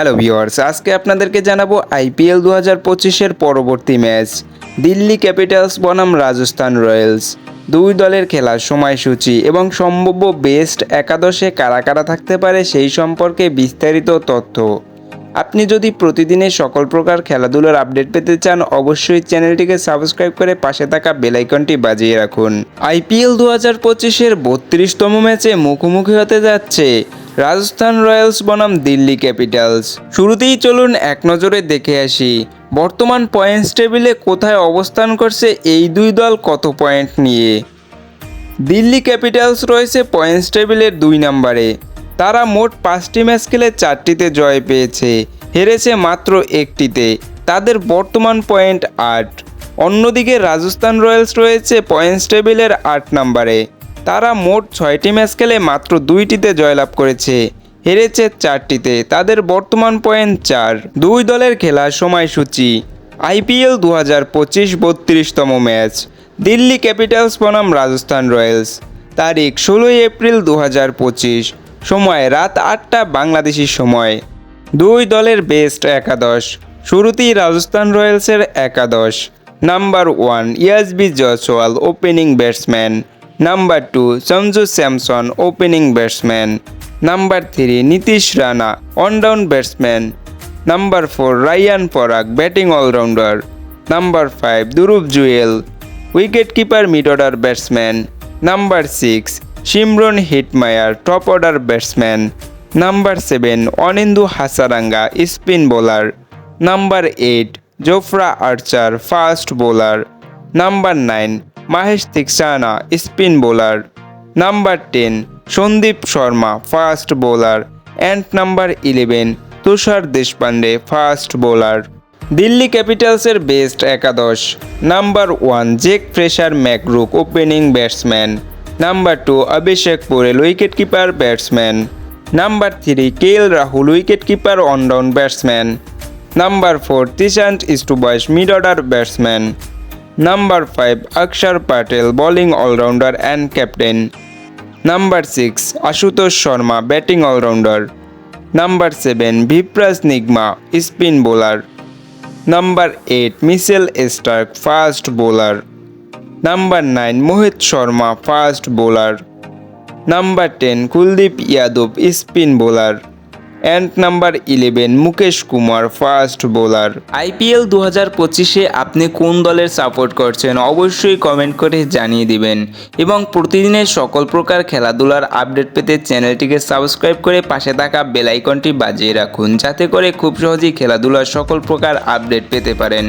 Hello viewers আজকে আপনাদেরকে জানাব আইপিএল দু হাজার পঁচিশের পরবর্তী ম্যাচ। দিল্লি ক্যাপিটালস, বনাম, রাজস্থান রয়্যালস। দুই দলের খেলার সময়সূচি এবং সম্ভাব্য বেস্ট একাদশে কারা কারা থাকতে পারে সেই সম্পর্কে বিস্তারিত তথ্য। আপনি যদি প্রতিদিনের সকল প্রকার খেলাধুলার আপডেট পেতে চান, অবশ্যই চ্যানেলটিকে সাবস্ক্রাইব করে পাশে থাকা বেলাইকনটি বাজিয়ে রাখুন। আইপিএল দু হাজার পঁচিশের বত্রিশতম ম্যাচে মুখোমুখি হতে যাচ্ছে রাজস্থান রয়্যালস বনাম দিল্লি ক্যাপিটালস। শুরুতেই চলুন এক নজরে দেখে আসি, বর্তমান পয়েন্টস টেবিলে কোথায় অবস্থান করছে এই দুই দল কত পয়েন্ট নিয়ে। দিল্লি ক্যাপিটালস রয়েছে পয়েন্টস টেবিলের দুই নম্বরে। তারা মোট পাঁচটি ম্যাচ খেলে চারটিতে জয় পেয়েছে, হেরেছে মাত্র একটিতে, তাদের বর্তমান পয়েন্ট আট। অন্যদিকে রাজস্থান রয়্যালস রয়েছে পয়েন্টস টেবিলের আট নম্বরে। তারা মোট ছয়টি ম্যাচ খেলে মাত্র দুইটিতে জয়লাভ করেছে। হেরেছে চারটিতে। তাদের বর্তমান পয়েন্ট চার। দুই দলের খেলার সময়সূচি। আইপিএল দু হাজার পঁচিশ বত্রিশতম ম্যাচ। দিল্লি ক্যাপিটালস বনাম রাজস্থান রয়্যালস। তারিখ ষোলোই এপ্রিল দু হাজার পঁচিশ। সময় রাত আটটা বাংলাদেশি সময়। দুই দলের বেস্ট একাদশ। শুরুতেই রাজস্থান রয়্যালসের একাদশ। Number one Yashasvi Jaiswal, opening batsman. Number two Sanju Samson opening batsman number three Nitish Rana one down batsman number four Riyan Parag batting allrounder number five Dhruv Jurel wicket keeper mid order batsman number six Shimron Hetmyer top order batsman number seven Wanindu Hasaranga spin bowler number eight Jofra Archer fast bowler number nine Maheesh Theekshana spin bowler. Number ten, Sandeep Sharma, fast bowler. And number eleven, Tushar Deshpande fast bowler. Delhi ক্যাপিটালসের best একাদশ। Number one, Jake Fraser McGurk, opening batsman. Number two, Abhishek Porel wicket keeper batsman. Number three K L Rahul wicket keeper one down batsman. Number four, তিশান্ত Stubbs mid order batsman. Number five Axar Patel bowling allrounder and captain number six Ashutosh Sharma batting allrounder number seven Vipraj Nigam spin bowler number eight Mitchell Starc fast bowler number nine Mohit Sharma fast bowler number ten Kuldeep Yadav spin bowler and number eleven Mukesh Kumar fast bowler IPL দু হাজার পঁচিশে আপনি কোন দলের support করছেন? অবশ্যই comment করে জানিয়ে দিবেন। এবং প্রতিদিনের সকল প্রকার খেলাধুলার আপডেট পেতে চ্যানেলটিকে সাবস্ক্রাইব করে পাশে থাকা বেলাইকনটি বাজিয়ে রাখুন, যাতে করে খুব সহজেই খেলাধুলার সকল প্রকার আপডেট পেতে পারেন।